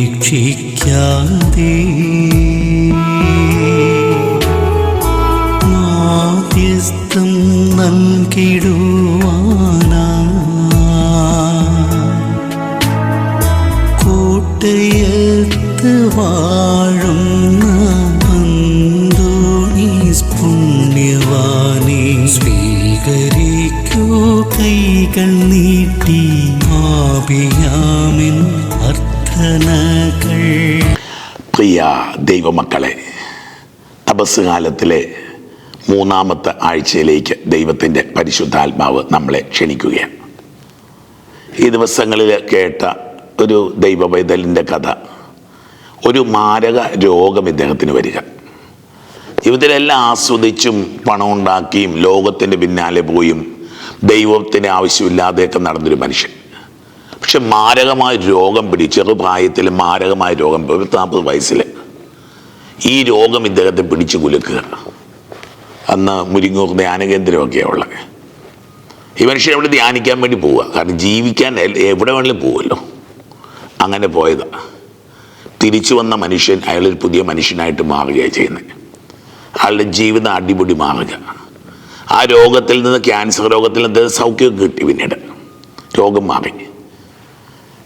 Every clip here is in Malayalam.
അപേക്ഷിച്ചാലുപേക്ഷിക്കാതെ മാധ്യസ്ഥം നൽകിടുവാനാ നീട്ടി അർത്ഥനകൾ. പ്രിയ ദൈവമക്കളെ തപസ് കാലത്തിലെ മൂന്നാമത്തെ ആഴ്ചയിലേക്ക് ദൈവത്തിന്റെ പരിശുദ്ധാത്മാവ് നമ്മളെ ക്ഷണിക്കുകയാണ്. ഈ ദിവസങ്ങളിൽ കേട്ട ഒരു ദൈവവൈതലിന്റെ കഥ ഒരു മാരക രോഗം ഇദ്ദേഹത്തിന് വരിക. ജീവിതത്തിലെല്ലാം ആസ്വദിച്ചും പണം ഉണ്ടാക്കിയും ലോകത്തിന്റെ പിന്നാലെ പോയും ദൈവത്തിന് ആവശ്യമില്ലാതെയൊക്കെ നടന്നൊരു മനുഷ്യൻ. പക്ഷെ മാരകമായ രോഗം പിടി ചെറുപ്രായത്തിൽ മാരകമായ രോഗം നാൽപ്പത് വയസ്സിൽ ഈ രോഗം ഇദ്ദേഹത്തെ പിടിച്ചു കുലുക്കുക. അന്ന് മുരിങ്ങൂർ ധ്യാനകേന്ദ്രമൊക്കെയാണ് ഉള്ളത്. ഈ മനുഷ്യൻ എവിടെ ധ്യാനിക്കാൻ വേണ്ടി പോവുക? കാരണം ജീവിക്കാൻ എവിടെ വേണമെങ്കിലും പോവുമല്ലോ. അങ്ങനെ പോയതാ. തിരിച്ചു വന്ന മനുഷ്യൻ അയാളൊരു പുതിയ മനുഷ്യനായിട്ട് മാറുകയാണ് ചെയ്യുന്നത് അയാളുടെ ജീവിതം അടിപൊളി മാറുക. ആ രോഗത്തിൽ നിന്ന് ക്യാൻസർ രോഗത്തിൽ നിന്ന് സൗഖ്യം കിട്ടി പിന്നീട്. രോഗം മാറി.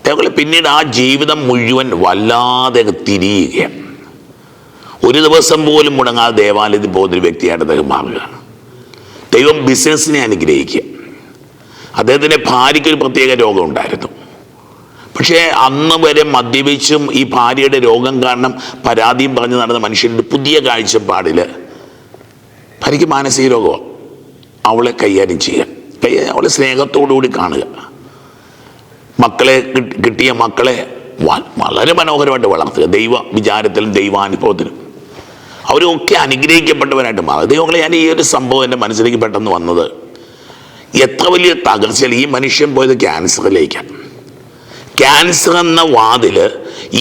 അതേപോലെ പിന്നീട് ആ ജീവിതം മുഴുവൻ വല്ലാതെ തിരിയുകയാണ്. ഒരു ദിവസം പോലും മുടങ്ങാതെ ദേവാലയത്തിൽ പോകുന്നൊരു വ്യക്തിയായിട്ട് അദ്ദേഹം മാറുകയാണ്. ദൈവം ബിസിനസ്സിനെ അനുഗ്രഹിക്കുക. അദ്ദേഹത്തിന്റെ ഭാര്യയ്ക്ക് ഒരു പ്രത്യേക രോഗം ഉണ്ടായിരുന്നു. പക്ഷേ അന്ന് വരെ മദ്യപിച്ചും ഈ ഭാര്യയുടെ രോഗം കാരണം പരാതിയും പറഞ്ഞു നടന്ന മനുഷ്യന്റെ പുതിയ കാഴ്ചപ്പാടിൽ ഭാര്യയ്ക്ക് മാനസിക രോഗമാണ് അവളെ കൈകാര്യം ചെയ്യുക. അവളെ സ്നേഹത്തോടു കൂടി കാണുക. മക്കളെ കിട്ടി- കിട്ടിയ മക്കളെ വളരെ മനോഹരമായിട്ട് വളർത്തുക. ദൈവ വിചാരത്തിലും ദൈവാനുഭവത്തിലും. അവരൊക്കെ അനുഗ്രഹിക്കപ്പെട്ടവരായിട്ട് മാറുക. ദൈവങ്ങളെ ഞാൻ ഈ ഒരു സംഭവം എന്റെ മനസ്സിലേക്ക് പെട്ടെന്ന് വന്നത്. എത്ര വലിയ തകർച്ചയിൽ ഈ മനുഷ്യൻ പോയത് ക്യാൻസറിലേക്കാണ്. ക്യാൻസർ എന്ന വാതിൽ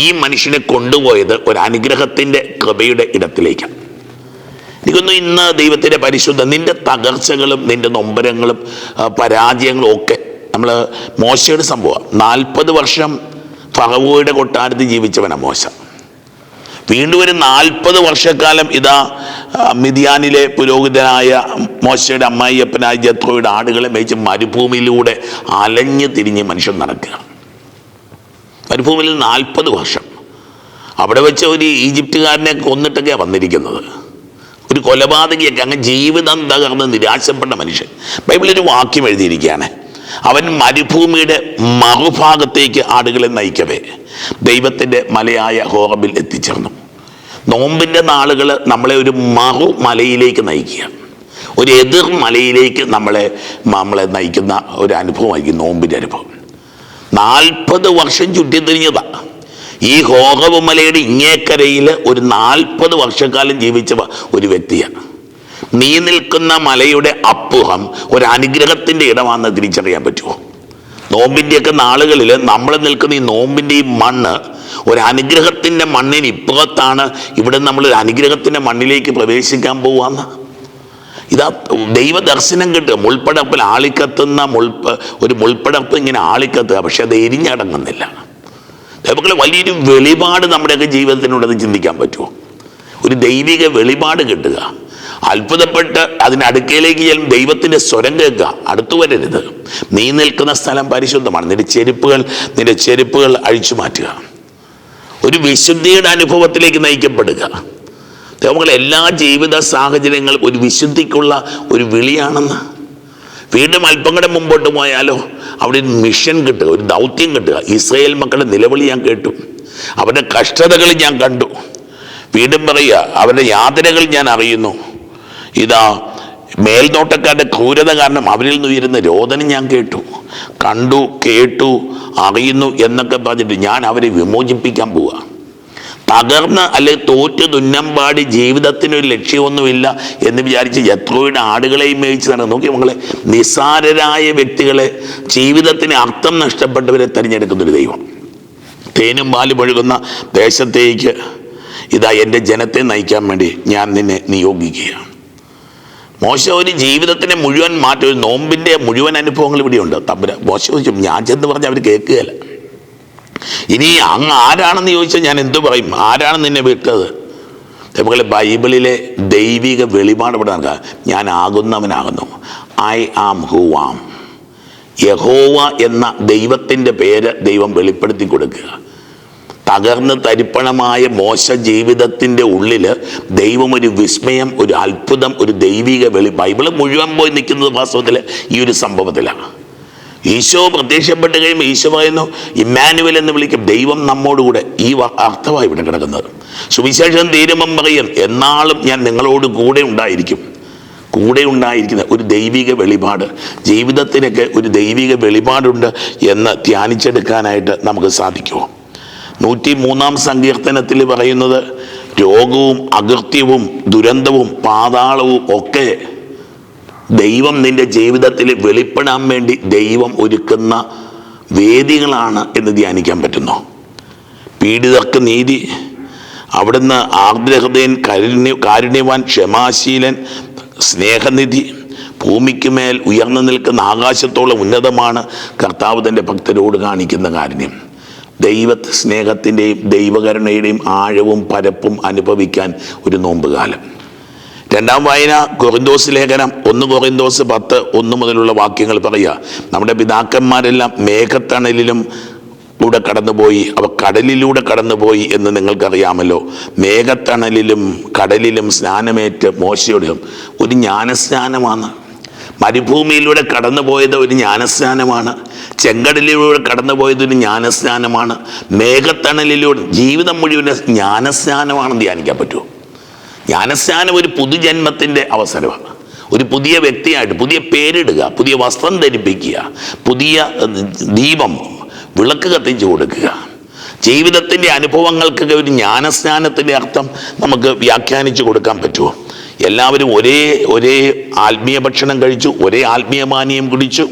ഈ മനുഷ്യനെ കൊണ്ടുപോയത് ഒരു അനുഗ്രഹത്തിന്റെ കൃപയുടെ ഇടത്തിലേക്കാണ്. എനിക്കൊന്നും ഇന്ന് ദൈവത്തിന്റെ പരിശുദ്ധ നിന്റെ തകർച്ചകളും നിന്റെ നൊമ്പരങ്ങളും പരാജയങ്ങളും ഒക്കെ നമ്മൾ മോശയുടെ സംഭവമാണ്. നാൽപ്പത് വർഷം ഫറവോയുടെ കൊട്ടാരത്തിൽ ജീവിച്ചവനാണ് മോശ. വീണ്ടും ഒരു നാൽപ്പത് വർഷക്കാലം ഇതാ മിതിയാനിലെ പുരോഹിതനായ മോശയുടെ അമ്മായിയപ്പനായ ജത്രോയുടെ ആടുകളെ മേച്ച് മരുഭൂമിയിലൂടെ അലഞ്ഞ് തിരിഞ്ഞ് മനുഷ്യൻ നടക്കുക മരുഭൂമിയിൽ നാൽപ്പത് വർഷം. അവിടെ വെച്ച് ഒരു ഈജിപ്തുകാരനെ കൊന്നിട്ടൊക്കെയാണ് വന്നിരിക്കുന്നത്. ഒരു കൊലപാതകിയൊക്കെ അങ്ങ് ജീവിതം തകർന്ന് നിരാശപ്പെട്ട മനുഷ്യൻ. ബൈബിളിൽ ഒരു വാക്യം എഴുതിയിരിക്കുകയാണ്. അവൻ മരുഭൂമിയുടെ മറുഭാഗത്തേക്ക് ആടുകളെ നയിക്കവേ. ദൈവത്തിന്റെ മലയായ ഹോറബിൽ എത്തിച്ചേർന്നു. നോമ്പിന്റെ നാളുകൾ നമ്മളെ ഒരു മറു മലയിലേക്ക് നയിക്കുക ഒരു എതിർ മലയിലേക്ക് നമ്മളെ നമ്മളെ നയിക്കുന്ന ഒരു അനുഭവമായിരിക്കും നോമ്പിന്റെ അനുഭവം. നാൽപ്പത് വർഷം ചുറ്റിത്തിരിഞ്ഞതാ ഈ ഹോകവുമലയുടെ മലയുടെ ഇങ്ങേക്കരയിൽ ഒരു നാൽപ്പത് വർഷക്കാലം ജീവിച്ച ഒരു വ്യക്തിയാണ്. നീ നിൽക്കുന്ന മലയുടെ അപ്പുഹം ഒരു അനുഗ്രഹത്തിന്റെ ഇടമാണെന്ന് തിരിച്ചറിയാൻ പറ്റുമോ? നോമ്പിന്റെയൊക്കെ നാളുകളിൽ നമ്മൾ നിൽക്കുന്ന ഈ നോമ്പിന്റെ ഈ മണ്ണ് ഒരു അനുഗ്രഹത്തിന്റെ മണ്ണിന് ഇപ്പുറത്താണ്. ഇവിടെ നമ്മൾ ഒരു അനുഗ്രഹത്തിന്റെ മണ്ണിലേക്ക് പ്രവേശിക്കാൻ പോവാന്ന്. ഇതാ ദൈവദർശനം കിട്ടുക. മുൾപ്പടപ്പിൽ ആളിക്കത്തുന്ന മുൾപ്പ് ഒരു മുൾപ്പടപ്പ് ഇങ്ങനെ ആളിക്കത്തുക. പക്ഷെ അത് എരിഞ്ഞടങ്ങുന്നില്ല. ദൈവങ്ങളെ വലിയൊരു വെളിപാട് നമ്മുടെയൊക്കെ ജീവിതത്തിനുണ്ടെന്ന് ചിന്തിക്കാൻ പറ്റുമോ? ഒരു ദൈവിക വെളിപാട് കിട്ടുക. അത്ഭുതപ്പെട്ട് അതിനടുക്കയിലേക്ക് ചെല്ലും ദൈവത്തിന്റെ സ്വരം കേൾക്കുക. അടുത്തു വരരുത്. നീ നിൽക്കുന്ന സ്ഥലം പരിശുദ്ധമാണ്. നിന്റെ ചെരുപ്പുകൾ നിന്റെ ചെരുപ്പുകൾ അഴിച്ചു മാറ്റുക ഒരു വിശുദ്ധിയുടെ അനുഭവത്തിലേക്ക് നയിക്കപ്പെടുക. നമ്മൾ എല്ലാ ജീവിത സാഹചര്യങ്ങളും ഒരു വിശുദ്ധിക്കുള്ള ഒരു വിളിയാണെന്ന്. വീണ്ടും അല്പം കൂടെ മുമ്പോട്ട് പോയാലോ അവിടെ ഒരു മിഷൻ കിട്ടുക ഒരു ദൗത്യം കിട്ടുക. ഇസ്രയേൽ മക്കളുടെ നിലവിളി ഞാൻ കേട്ടു. അവരുടെ കഷ്ടതകൾ ഞാൻ കണ്ടു. വീണ്ടും പറയുക അവരുടെ യാതനകൾ ഞാൻ അറിയുന്നു. ഇതാ മേൽനോട്ടക്കാരുടെ ക്രൂരത കാരണം അവരിൽ നിന്ന് ഉയരുന്ന രോദനം ഞാൻ കേട്ടു. കണ്ടു കേട്ടു അറിയുന്നു എന്നൊക്കെ പറഞ്ഞിട്ട് ഞാൻ അവരെ വിമോചിപ്പിക്കാൻ പോവുക തകർന്ന് അല്ലെങ്കിൽ തോറ്റ് തുന്നമ്പാടി ജീവിതത്തിന് ഒരു ലക്ഷ്യമൊന്നുമില്ല എന്ന് വിചാരിച്ച് എത്രയുടെ ആടുകളെയും മേയിച്ച് നടന്നു. നോക്കി മക്കളെ നിസ്സാരരായ വ്യക്തികളെ ജീവിതത്തിന് അർത്ഥം നഷ്ടപ്പെട്ടവരെ തിരഞ്ഞെടുക്കുന്നൊരു ദൈവം. തേനും പാലും ഒഴുകുന്ന ദേശത്തേക്ക് ഇതാ എന്റെ ജനത്തെ നയിക്കാൻ വേണ്ടി ഞാൻ നിന്നെ നിയോഗിക്കുകയാണ്. മോശ ഒരു ജീവിതത്തിന്റെ മുഴുവൻ മാറ്റം ഒരു നോമ്പിന്റെ മുഴുവൻ അനുഭവങ്ങൾ ഇവിടെയുണ്ട്. തമ്പുര മോശം ഞാൻ ചെന്ന് പറഞ്ഞാൽ അവർ കേൾക്കുകയില്ല. ഇനി അങ്ങ് ആരാണെന്ന് ചോദിച്ചാൽ ഞാൻ എന്തു പറയും? ആരാണ് നിന്നെ വിട്ടത് അതുപോലെ ബൈബിളിലെ ദൈവിക വെളിപാട് ഇവിടെ നടക്കുക. ഞാൻ ആകുന്നവനാകുന്നു. ഐ ആം ഹൂ ആം. യഹോവ എന്ന ദൈവത്തിന്റെ പേര് ദൈവം വെളിപ്പെടുത്തി കൊടുക്കുക. തകർന്ന് തരിപ്പണമായ മോശ ജീവിതത്തിന്റെ ഉള്ളിൽ ദൈവം ഒരു വിസ്മയം ഒരു അത്ഭുതം ഒരു ദൈവിക വെളി ബൈബിൾ മുഴുവൻ പോയി നിൽക്കുന്നത് വാസ്തവത്തിൽ ഈ ഒരു സംഭവത്തിലാണ്. ഈശോ പ്രത്യക്ഷപ്പെട്ട് കഴിയുമ്പോൾ ഈശോ പറയുന്നു ഇമ്മാനുവൽ എന്ന് വിളിക്കും ദൈവം നമ്മോടുകൂടെ. ഈ അർത്ഥമായി ഇവിടെ കിടക്കുന്നത്. സുവിശേഷം തീരുമ്പം പറയും എന്നാളും ഞാൻ നിങ്ങളോട് കൂടെ ഉണ്ടായിരിക്കും. കൂടെ ഉണ്ടായിരിക്കുന്ന ഒരു ദൈവിക വെളിപാട്. ജീവിതത്തിനൊക്കെ ഒരു ദൈവിക വെളിപാടുണ്ട് എന്ന് ധ്യാനിച്ചെടുക്കാനായിട്ട് നമുക്ക് സാധിക്കുമോ? നൂറ്റി മൂന്നാം സങ്കീർത്തനത്തിൽ പറയുന്നത് രോഗവും അകൃത്യവും ദുരന്തവും പാതാളവും ഒക്കെ ദൈവം നിന്റെ ജീവിതത്തിൽ വെളിപ്പെടാൻ വേണ്ടി ദൈവം ഒരുക്കുന്ന വേദികളാണ് എന്ന് ധ്യാനിക്കാൻ പറ്റുന്നു. പീഡിതർക്ക് നീതി അവിടുന്ന് ആർദ്രഹൃദയൻ കരുണ്യ കാരുണ്യവാൻ ക്ഷമാശീലൻ സ്നേഹനിധി ഭൂമിക്ക് മേൽ ഉയർന്നു നിൽക്കുന്ന ആകാശത്തോളം ഉന്നതമാണ് കർത്താവ് തന്റെ ഭക്തരോട് കാണിക്കുന്ന കാരുണ്യം. ദൈവ സ്നേഹത്തിന്റെയും ദൈവകരുണയുടെയും ആഴവും പരപ്പും അനുഭവിക്കാൻ ഒരു നോമ്പുകാലം. രണ്ടാം വായന കൊറിന്തോസ് ലേഖനം ഒന്ന് കൊറിന്തോസ് പത്ത് ഒന്ന് മുതലുള്ള വാക്യങ്ങൾ പറയുക. നമ്മുടെ പിതാക്കന്മാരെല്ലാം മേഘത്തണലിലും കൂടെ കടന്നുപോയി. അവ കടലിലൂടെ കടന്നുപോയി എന്ന് നിങ്ങൾക്കറിയാമല്ലോ. മേഘത്തണലിലും കടലിലും സ്നാനമേറ്റ് മോശയോടും ഒരു ജ്ഞാനസ്നാനമാണ്. മരുഭൂമിയിലൂടെ കടന്നുപോയത് ഒരു ജ്ഞാനസ്നാനമാണ്. ചെങ്കടലിലൂടെ കടന്നുപോയത് ഒരു ജ്ഞാനസ്നാനമാണ്. മേഘത്തണലിലൂടെ ജീവിതം മുഴുവൻ ജ്ഞാനസ്നാനമാണെന്ന് ധ്യാനിക്കാൻ പറ്റുമോ? ജ്ഞാനസ്നാനം ഒരു പുതുജന്മത്തിന്റെ അവസരമാണ്. ഒരു പുതിയ വ്യക്തിയായിട്ട് പുതിയ പേരിടുക പുതിയ വസ്ത്രം ധരിപ്പിക്കുക പുതിയ ദീപം വിളക്ക് കത്തിച്ചു കൊടുക്കുക. ജീവിതത്തിന്റെ അനുഭവങ്ങൾക്കൊക്കെ ഒരു ജ്ഞാനസ്നാനത്തിന്റെ അർത്ഥം നമുക്ക് വ്യാഖ്യാനിച്ചു കൊടുക്കാൻ പറ്റുമോ? എല്ലാവരും ഒരേ ഒരേ ആത്മീയ ഭക്ഷണം കഴിച്ചു ഒരേ ആത്മീയ പാനീയം കുടിച്ചു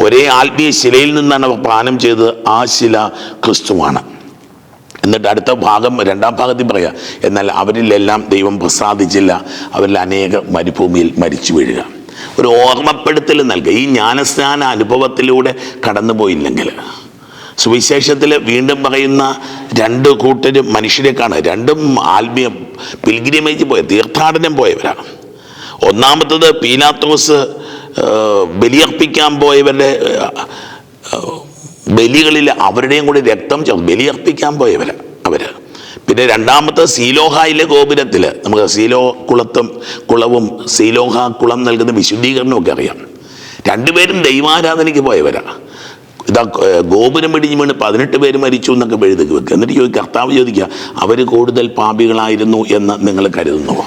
ഒരേ ആത്മീയ ശിലയിൽ നിന്നാണ് പാനം ചെയ്തത്. ആ ശില ക്രിസ്തുവാണ്. എന്നിട്ട് അടുത്ത ഭാഗം രണ്ടാം ഭാഗത്തിൽ പറയാം എന്നാൽ അവരിലെല്ലാം ദൈവം പ്രസാദിച്ചില്ല. അവരിൽ അനേക മരുഭൂമിയിൽ മരിച്ചു വീഴുക. ഒരു ഓർമ്മപ്പെടുത്തൽ നൽകുക. ഈ ജ്ഞാനസ്നാന അനുഭവത്തിലൂടെ കടന്നുപോയില്ലെങ്കിൽ. സുവിശേഷത്തിൽ വീണ്ടും പറയുന്ന രണ്ട് കൂട്ടരും മനുഷ്യരെ കാണുക. രണ്ടും ആത്മീയ പിൽഗ്രിമേജ് പോയ തീർത്ഥാടനം പോയവരാണ്. ഒന്നാമത്തത് പീനാത്തോസ് ബലിയർപ്പിക്കാൻ പോയവരുടെ ബലികളിൽ അവരുടെയും കൂടി രക്തം ബലിയർപ്പിക്കാൻ പോയവര് അവർ. പിന്നെ രണ്ടാമത്തെ സീലോഹായിലെ ഗോപുരത്തിൽ നമുക്ക് സീലോ കുളത്തും കുളവും സീലോഹ കുളം നൽകുന്ന വിശുദ്ധീകരണമൊക്കെ അറിയാം. രണ്ടുപേരും ദൈവാരാധനയ്ക്ക് പോയവരാ. ഇതാ ഗോപുരം ഇടിഞ്ഞ് വീണ് പതിനെട്ട് പേര് മരിച്ചു എന്നൊക്കെ എഴുതി വെക്കുക എന്നിട്ട് ചോദിക്കുക കർത്താവ് ചോദിക്കുക അവർ കൂടുതൽ പാപികളായിരുന്നു എന്ന് നിങ്ങൾ കരുതുന്നുവോ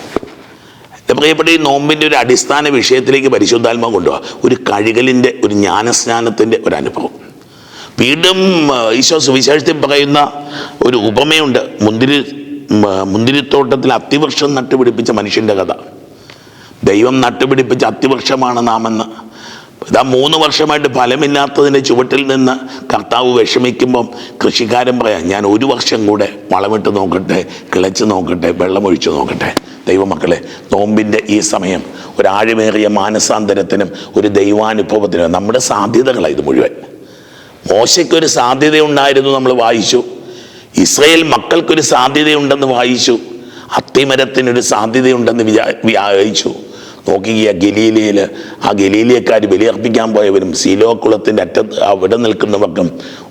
പ്രിയപ്പെട്ട ഈ നോമ്പിന്റെ ഒരു അടിസ്ഥാന വിഷയത്തിലേക്ക് പരിശുദ്ധാത്മ കൊണ്ടുപോകുക ഒരു കഴുകലിന്റെ ഒരു ജ്ഞാനസ്നാനത്തിന്റെ ഒരു അനുഭവം. വീണ്ടും ഈശോ സുവിശേഷത്തിൽ പറയുന്ന ഒരു ഉപമയുണ്ട്. മുന്തിരി മുന്തിരിത്തോട്ടത്തിൽ അത്തിവൃക്ഷം നട്ടുപിടിപ്പിച്ച മനുഷ്യന്റെ കഥ. ദൈവം നട്ടുപിടിപ്പിച്ച അത്തിവൃക്ഷമാണ് നാമെന്ന്. ഇതാ മൂന്ന് വർഷമായിട്ട് ഫലമില്ലാത്തതിന്റെ ചുവട്ടിൽ നിന്ന് കർത്താവ് വിഷമിക്കുമ്പം കൃഷിക്കാരൻ പറയാം ഞാൻ ഒരു വർഷം കൂടെ വളമിട്ട് നോക്കട്ടെ കിളച്ച് നോക്കട്ടെ വെള്ളമൊഴിച്ച് നോക്കട്ടെ. ദൈവമക്കളെ നോമ്പിന്റെ ഈ സമയം ഒരാഴമേറിയ മാനസാന്തരത്തിനും ഒരു ദൈവാനുഭവത്തിനും നമ്മുടെ സാധ്യതകളാണ് ഇത് മുഴുവൻ. മോശയ്ക്കൊരു സാധ്യതയുണ്ടായിരുന്നു നമ്മൾ വായിച്ചു. ഇസ്രയേൽ മക്കൾക്കൊരു സാധ്യതയുണ്ടെന്ന് വായിച്ചു. അത്തിമരത്തിനൊരു സാധ്യതയുണ്ടെന്ന് വിചാ വ്യാഹിച്ചു നോക്കിയ ഗലീലയിൽ ആ ഗലീലിയക്കാർ ബലിയർപ്പിക്കാൻ പോയവരും സീലോ കുളത്തിന്റെ അറ്റത്ത് അവിടെ നിൽക്കുന്നവർക്കും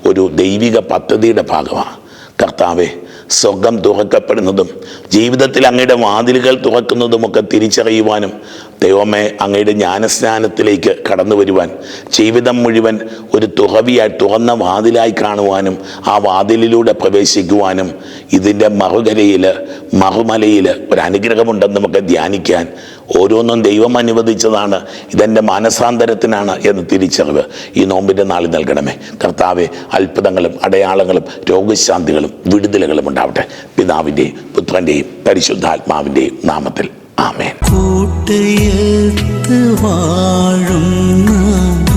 ഒരു ദൈവിക പദ്ധതിയുടെ ഭാഗമാണ് കർത്താവെ സ്വർഗം തുറക്കപ്പെടുന്നതും ജീവിതത്തിൽ അങ്ങയുടെ വാതിലുകൾ തുറക്കുന്നതുമൊക്കെ തിരിച്ചറിയുവാനും ദൈവമേ അങ്ങയുടെ ജ്ഞാനസ്നാനത്തിലേക്ക് കടന്നു വരുവാൻ ജീവിതം മുഴുവൻ ഒരു തുകവിയായി തുറന്ന വാതിലായി കാണുവാനും ആ വാതിലിലൂടെ പ്രവേശിക്കുവാനും ഇതിന്റെ മറുകരയിൽ മറുമലയിൽ ഒരു അനുഗ്രഹമുണ്ടെന്ന് നമുക്ക് ധ്യാനിക്കാൻ ഓരോന്നും ദൈവം അനുവദിച്ചതാണ്. ഇതെന്റെ മാനസാന്തരത്തിനാണ് എന്ന് തിരിച്ചറിവ് ഈ നോമ്പിന്റെ നാളിൽ നൽകണമേ. കർത്താവെ അത്ഭുതങ്ങളും അടയാളങ്ങളും രോഗശാന്തികളും വിടുതലുകളും ഉണ്ടാവട്ടെ. പിതാവിന്റെയും പുത്രന്റെയും പരിശുദ്ധാത്മാവിന്റെയും നാമത്തിൽ ആമേൻ കൂട്ടയത്ത് വാഴുന്ന അന്തോണീസ്